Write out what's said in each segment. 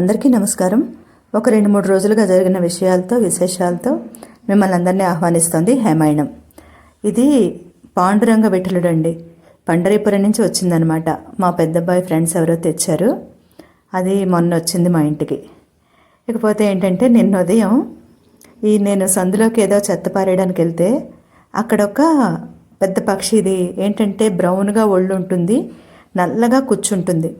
అందరికీ నమస్కారం. ఒక రెండు మూడు రోజులుగా జరిగిన విషయాలతో విశేషాలతో మిమ్మల్ని అందరినీ ఆహ్వానిస్తోంది హేమాయణం ఇది పాండురంగ విఠలుడు అండి పండరీపురం నుంచి వచ్చిందనమాట. మా పెద్దబ్బాయి ఫ్రెండ్స్ ఎవరో తెచ్చారు. అది మొన్న వచ్చింది మా ఇంటికి. ఇకపోతే ఏంటంటే నిన్న ఉదయం ఈ నేను సందులోకి ఏదో చెత్త పారేయడానికి వెళ్తే అక్కడ ఒక పెద్ద పక్షి ఇది ఏంటంటే బ్రౌన్గా ఒళ్ళు ఉంటుంది నల్లగా కూర్చుంటుంది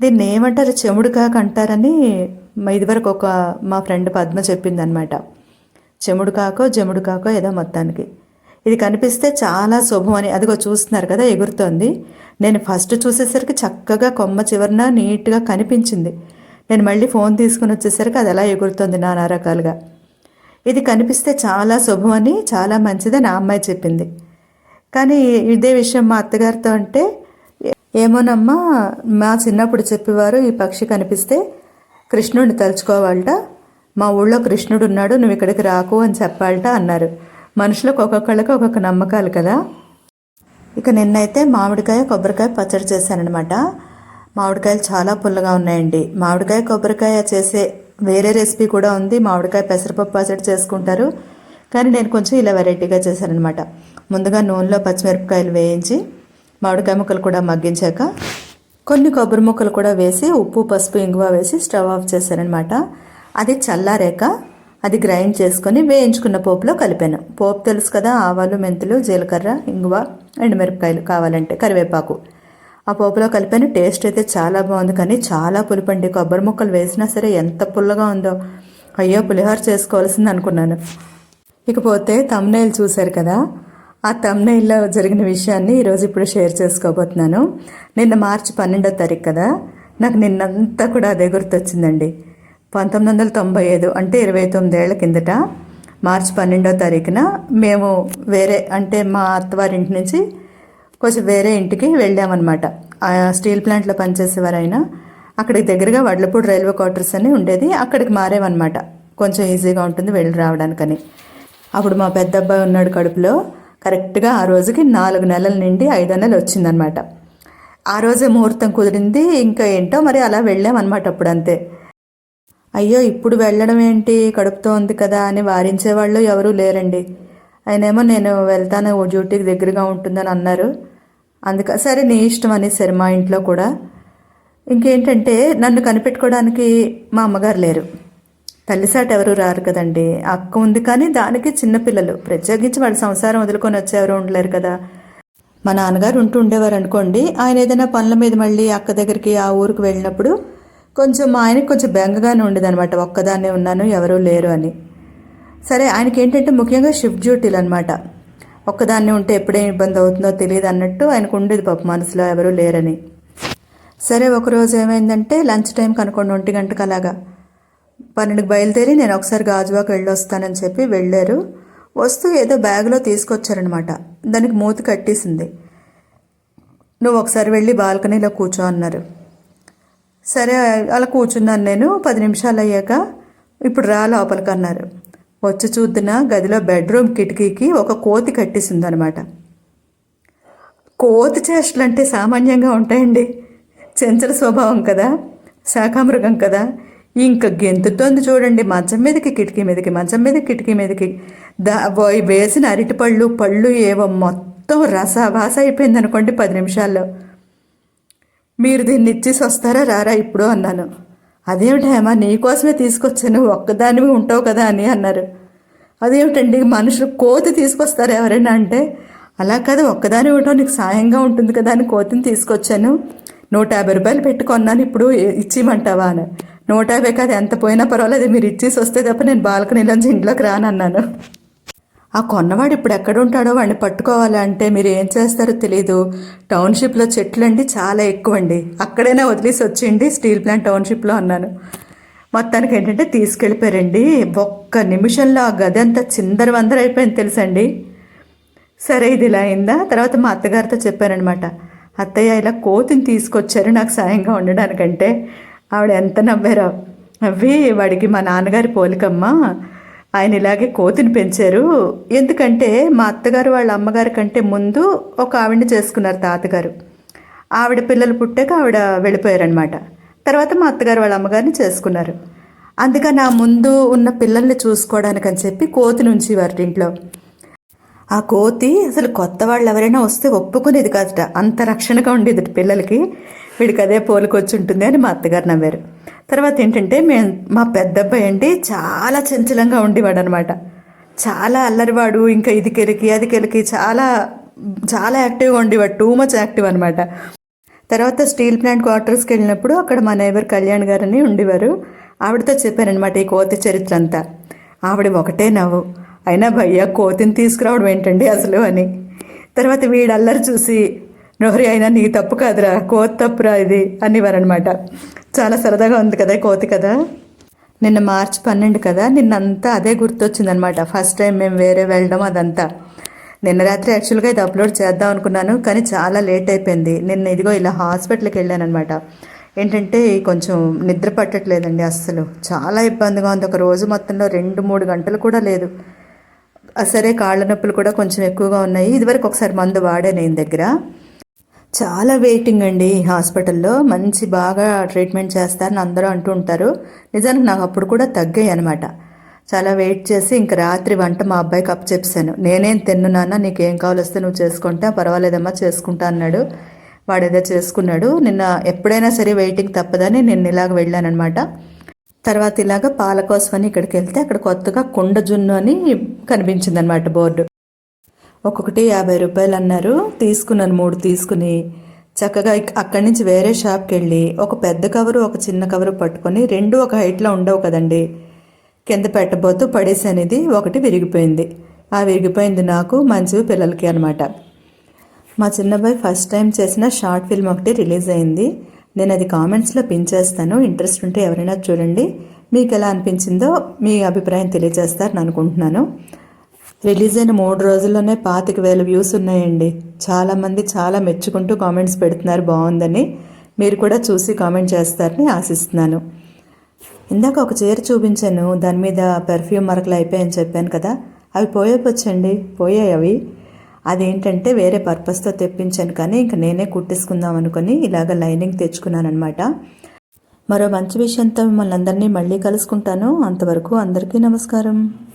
దీన్ని ఏమంటారు? చెముడు కాక అంటారని మ- ఇదివరకు ఒక మా ఫ్రెండ్ పద్మ చెప్పింది అనమాట చెముడు కాకో జముడు కాకో ఏదో మొత్తానికి. ఇది కనిపిస్తే చాలా శుభం అని. అదిగో చూస్తున్నారు కదా ఎగురుతోంది. నేను ఫస్ట్ చూసేసరికి చక్కగా కొమ్మ చివరన నీట్గా కనిపించింది. నేను మళ్ళీ ఫోన్ తీసుకుని వచ్చేసరికి అది ఎలా ఎగురుతోంది నానా రకాలుగా. ఇది కనిపిస్తే చాలా శుభం అని చాలా మంచిదని ఆ అమ్మాయి చెప్పింది. కానీ ఇదే విషయం మా అత్తగారితో అంటే ఏమోనమ్మా మా చిన్నప్పుడు చెప్పేవారు ఈ పక్షి కనిపిస్తే కృష్ణుడిని తలుచుకోవాలట. మా ఊళ్ళో కృష్ణుడు ఉన్నాడు నువ్వు ఇక్కడికి రాకు అని చెప్పాలట అన్నారు. మనుషులకు ఒక్కొక్కళ్ళకి ఒక్కొక్క నమ్మకాలు కదా. ఇక నిన్నైతే మామిడికాయ కొబ్బరికాయ పచ్చడి చేశానఅనమాట మామిడికాయలు చాలా పుల్లగా ఉన్నాయండి. మామిడికాయ కొబ్బరికాయ చేసే వేరే రెసిపీ కూడా ఉంది. మామిడికాయ పెసరపప్పు పచ్చడి చేసుకుంటారు. కానీ నేను కొంచెం ఇలా వెరైటీగా చేశానమాట ముందుగా నూనెలో పచ్చిమిరపకాయలు వేయించి మామిడికాయ ముక్కలు కూడా మగ్గించాక కొన్ని కొబ్బరి ముక్కలు కూడా వేసి ఉప్పు పసుపు ఇంగువ వేసి స్టవ్ ఆఫ్ చేశానన్నమాట అది చల్లారాక అది గ్రైండ్ చేసుకొని వేయించుకున్న పోపులో కలిపాను. పోపు తెలుసు కదా ఆవాలు మెంతులు జీలకర్ర ఇంగువ ఎండుమిరపకాయలు కావాలంటే కరివేపాకు. ఆ పోపులో కలిపాను. టేస్ట్ అయితే చాలా బాగుంది కానీ చాలా పులుపండి కొబ్బరి ముక్కలు వేసినా సరే ఎంత పుల్లగా ఉందో. అయ్యో పులిహోర చేసుకోవాల్సింది అనుకున్నాను. ఇకపోతే తమ్నైల్ చూశారు కదా ఆ తమ్నైల్లో జరిగిన విషయాన్ని ఈరోజు ఇప్పుడు షేర్ చేసుకోబోతున్నాను. నిన్న మార్చి పన్నెండో తారీఖు కదా? నాకు నిన్నంతా కూడా అదే గుర్తొచ్చిందండి. పంతొమ్మిది వందల తొంభై ఐదు అంటే ఇరవై తొమ్మిదేళ్ళ కిందట మార్చి పన్నెండో తారీఖున మేము వేరే అంటే మా అత్తవారింటి నుంచి కొంచెం వేరే ఇంటికి వెళ్ళామన్నమాట. ఆ స్టీల్ ప్లాంట్లో పనిచేసేవారైనా అక్కడికి దగ్గరగా వడ్లపూడి రైల్వే క్వార్టర్స్ అని ఉండేది. అక్కడికి మారేమన్నమాట కొంచెం ఈజీగా ఉంటుంది వెళ్ళి రావడానికని. అప్పుడు మా పెద్ద అబ్బాయి ఉన్నాడు కడుపులో. కరెక్ట్గా ఆ రోజుకి నాలుగు నెలల నుండి ఐదు నెలలు వచ్చిందనమాట. ఆ రోజే ముహూర్తం కుదిరింది ఇంకా ఏంటో మరి అలా వెళ్ళామన్నమాట అప్పుడు అంతే అయ్యో ఇప్పుడు వెళ్ళడం ఏంటి? కడుపుతో ఉంది కదా అని వారించేవాళ్ళు ఎవరూ లేరండి. ఆయనేమో నేను వెళ్తాను ఓ డ్యూటీకి దగ్గరగా ఉంటుందని అన్నారు. అందుక సరే నీ ఇష్టం అనేసారు మా ఇంట్లో కూడా. ఇంకేంటంటే నన్ను కనిపెట్టుకోవడానికి మా అమ్మగారు లేరు. తల్లిసాట ఎవరు రారు కదండి. అక్క ఉంది కానీ దానికి చిన్నపిల్లలు ప్రత్యేకించి వాళ్ళ సంసారం వదులుకొని వచ్చేవారు ఉండలేరు కదా. మా నాన్నగారు ఉంటూ ఉండేవారు అనుకోండి. ఆయన ఏదైనా పనుల మీద మళ్ళీ అక్క దగ్గరికి ఆ ఊరికి వెళ్ళినప్పుడు కొంచెం మా ఆయనకి కొంచెం బెంగగానే ఉండేదనమాట ఒక్కదాన్నే ఉన్నాను ఎవరూ లేరు అని. సరే ఆయనకి ఏంటంటే ముఖ్యంగా షిఫ్ట్ డ్యూటీలు అనమాట ఒక్కదాన్నే ఉంటే ఎప్పుడే ఇబ్బంది అవుతుందో తెలియదు అన్నట్టు ఆయనకు ఉండేది పాప మనసులో ఎవరూ లేరని. సరే ఒకరోజు ఏమైందంటే లంచ్ టైం కనుకోండి ఒంటి గంటకు అలాగా పన్నెండుకి బయలుదేరి నేను ఒకసారి గాజువాకు వెళ్ళొస్తానని చెప్పి వెళ్ళారు. వస్తూ ఏదో బ్యాగ్లో తీసుకొచ్చారనమాట దానికి మూతి కట్టేసింది. నువ్వు ఒకసారి వెళ్ళి బాల్కనీలో కూర్చో అన్నారు. సరే అలా కూర్చున్నాను నేను. పది నిమిషాలు అయ్యాక ఇప్పుడు రా లోపలికి అన్నారు. వచ్చి చూద్దున? గదిలో బెడ్రూమ్ కిటికీకి ఒక కోతి కట్టేసింది అనమాట కోతి చేష్టలు అంటే సామాన్యంగా ఉంటాయండి. చెంచల స్వభావం కదా. శాఖామృగం కదా. ఇంకా గెంతుతోంది చూడండి మంచం మీదకి కిటికీ మీదకి మంచం మీద కిటికీ మీదకి. దా వేసిన అరటిపళ్ళు పళ్ళు ఏవో మొత్తం రసవాస అయిపోయింది అనుకోండి పది నిమిషాల్లో. మీరు దీన్ని ఇచ్చేసి వస్తారా రారా ఇప్పుడు అన్నాను. అదేమిటి నీకోసమే తీసుకొచ్చాను ఒక్కదానివి ఉంటావు కదా అని అన్నారు. అదేమిటండి మనుషులు కోతి తీసుకొస్తారు ఎవరైనా అంటే అలా కాదు ఒక్కదాని ఉంటావు నీకు సాయంగా ఉంటుంది కదా అని కోతిని తీసుకొచ్చాను. నూట యాభై రూపాయలు పెట్టుకున్నాను ఇప్పుడు ఇచ్చిమంటావా అని. నూట యాభై కాదు ఎంత పోయినా పర్వాలేదు మీరు ఇచ్చేసి వస్తే తప్ప నేను బాల్కనీలోంచి ఇంట్లోకి రానన్నాను. ఆ కొన్నవాడు ఇప్పుడు ఎక్కడ ఉంటాడో వాడిని పట్టుకోవాలంటే మీరు ఏం చేస్తారో తెలియదు టౌన్షిప్లో చెట్లు అండి చాలా ఎక్కువ అండి అక్కడైనా వదిలేసి వచ్చిండి స్టీల్ ప్లాంట్ టౌన్షిప్లో అన్నాను. మొత్తానికి ఏంటంటే తీసుకెళ్ళిపోయారండి. ఒక్క నిమిషంలో ఆ గది అంతా చిందర వందర అయిపోయింది తెలుసండి. సరే ఇది ఇలా అయిందా? తర్వాత మా అత్తగారితో చెప్పానమాట అత్తయ్య ఇలా కోతిని తీసుకొచ్చారు నాకు సాయంగా ఉండడానికంటే. ఆవిడ ఎంత నవ్వారో. నవ్వి వాడికి మా నాన్నగారి పోలికమ్మ. ఆయన ఇలాగే కోతిని పెంచారు. ఎందుకంటే మా అత్తగారు వాళ్ళ అమ్మగారి కంటే ముందు ఒక ఆవిడని చేసుకున్నారు తాతగారు. ఆవిడ పిల్లలు పుట్టాక ఆవిడ వెళ్ళిపోయారనమాట తర్వాత మా అత్తగారు వాళ్ళ అమ్మగారిని చేసుకున్నారు. అందుకని నా ముందు ఉన్న పిల్లల్ని చూసుకోవడానికని చెప్పి కోతి నుంచి వారి ఇంట్లో ఆ కోతి అసలు కొత్త వాళ్ళు ఎవరైనా వస్తే ఒప్పుకునేది కాదట. అంత రక్షణగా ఉండేది పిల్లలకి. వీడికి అదే పోలికొచ్చి ఉంటుంది అని మా అత్తగారు నవ్వారు తర్వాత ఏంటంటే మేము మా పెద్ద అబ్బాయి అండి చాలా చంచలంగా ఉండేవాడు అనమాట చాలా అల్లరివాడు ఇంకా ఇది కెలికి అది కెలికి చాలా చాలా యాక్టివ్గా ఉండేవాడు టూ మచ్ యాక్టివ్ అనమాట. తర్వాత స్టీల్ ప్లాంట్ క్వార్టర్స్కి వెళ్ళినప్పుడు అక్కడ మా నైబర్ కళ్యాణ్ గారని ఉండేవారు. ఆవిడతో చెప్పారనమాట ఈ కోతి చరిత్ర అంతా ఆవిడ ఒకటే నవ్వు. అయినా భయ్య కోతిని తీసుకురావడం ఏంటండి అసలు అని. తర్వాత వీడు అల్లరి చూసి నోహరి అయినా నీ తప్పు కాదురా. కోతి తప్పురా ఇది అనేవారనమాట. చాలా సరదాగా ఉంది కదా కోతి కదా నిన్న మార్చి పన్నెండు కదా? నిన్నంతా అదే గుర్తొచ్చిందనమాట. ఫస్ట్ టైం మేము వేరే వెళ్ళడం అదంతా. నిన్న రాత్రి యాక్చువల్గా ఇది అప్లోడ్ చేద్దాం అనుకున్నాను కానీ చాలా లేట్ అయిపోయింది. నిన్న ఇదిగో ఇలా హాస్పిటల్కి వెళ్ళానమాట ఏంటంటే కొంచెం నిద్ర పట్టట్లేదండి అస్సలు. చాలా ఇబ్బందిగా ఉంది. ఒక రోజు మొత్తంలో రెండు మూడు గంటలు కూడా లేదు. సరే కాళ్ళ నొప్పులు కూడా కొంచెం ఎక్కువగా ఉన్నాయి. ఇదివరకు ఒకసారి మందు వాడే నేను దగ్గర. చాలా వెయిటింగ్ అండి హాస్పిటల్లో. మంచి బాగా ట్రీట్మెంట్ చేస్తారని అందరూ అంటూ ఉంటారు. నిజానికి నాకు అప్పుడు కూడా తగ్గాయి అనమాట చాలా వెయిట్ చేసి ఇంక రాత్రి వంట మా అబ్బాయికి అప్ చెప్పాను నేనేం తిన్ను నీకేం కావాలొస్తే నువ్వు చేసుకుంటా పర్వాలేదమ్మా చేసుకుంటా అన్నాడు. వాడేదో చేసుకున్నాడు. నిన్న ఎప్పుడైనా సరే వెయిటింగ్ తప్పదని నేను ఇలాగ వెళ్ళానమాట తర్వాత ఇలాగ పాల అని ఇక్కడికి వెళ్తే అక్కడ కొత్తగా కుండ జున్ను అని కనిపించింది అనమాట బోర్డు. ఒక్కొక్కటి యాభై రూపాయలు అన్నారు. తీసుకున్నాను మూడు తీసుకుని. చక్కగా అక్కడి నుంచి వేరే షాప్కి వెళ్ళి ఒక పెద్ద కవరు ఒక చిన్న కవరు పట్టుకొని రెండు ఒక హైట్లో ఉండవు కదండి. కింద పెట్టబోతూ పడేసాను ఇది ఒకటి విరిగిపోయింది. ఆ విరిగిపోయింది నాకు మంచివి పిల్లలకి అనమాట మా చిన్నబ్బాయి ఫస్ట్ టైం చేసిన షార్ట్ ఫిల్మ్ ఒకటి రిలీజ్ అయింది. నేను అది కామెంట్స్లో పిన్ చేస్తాను. ఇంట్రెస్ట్ ఉంటే ఎవరైనా చూడండి. మీకు ఎలా అనిపించిందో మీ అభిప్రాయం తెలియజేస్తారని అనుకుంటున్నాను. రిలీజ్ అయిన మూడు రోజుల్లోనే పాతిక వేల వ్యూస్ ఉన్నాయండి. చాలామంది చాలా మెచ్చుకుంటూ కామెంట్స్ పెడుతున్నారు. బాగుందని మీరు కూడా చూసి కామెంట్ చేస్తారని ఆశిస్తున్నాను. ఇందాక ఒక చీర చూపించాను. దాని మీద పెర్ఫ్యూమ్ మరకలు అయిపోయాయని చెప్పాను కదా. అవి పోయేపొచ్చండి పోయాయి అవి. అదేంటంటే వేరే పర్పస్తో తెప్పించాను కానీ ఇంక నేనే కుట్టేసుకుందాం అనుకుని ఇలాగ లైనింగ్ తెచ్చుకున్నాను అనమాట మరో మంచి విషయంతో మిమ్మల్ని అందరినీ మళ్ళీ కలుసుకుంటాను. అంతవరకు అందరికీ నమస్కారం.